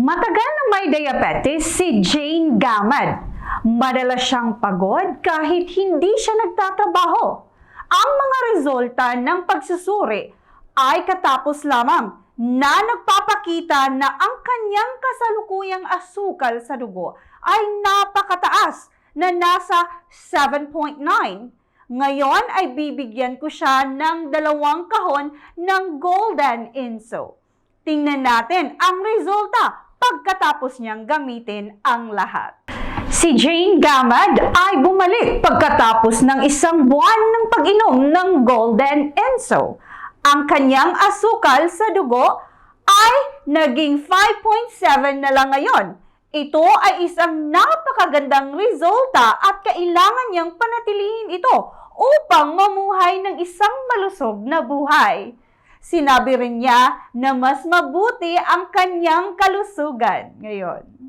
Matagal na may diabetes si Jane Gamad. Madalas siyang pagod kahit hindi siya nagtatrabaho. Ang mga resulta ng pagsusuri ay katapos lamang na nagpapakita na ang kanyang kasalukuyang asukal sa dugo ay napakataas na nasa 7.9. Ngayon ay bibigyan ko siya ng dalawang kahon ng Golden Inso. Tingnan natin ang resulta pagkatapos niyang gamitin ang lahat. Si Jane Gamad ay bumalik pagkatapos ng isang buwan ng pag-inom ng Golden Enso. Ang kanyang asukal sa dugo ay naging 5.7 na lang ngayon. Ito ay isang napakagandang resulta at kailangan niyang panatilihin ito upang mamuhay ng isang malusog na buhay. Sinabi rin niya na mas mabuti ang kanyang kalusugan ngayon.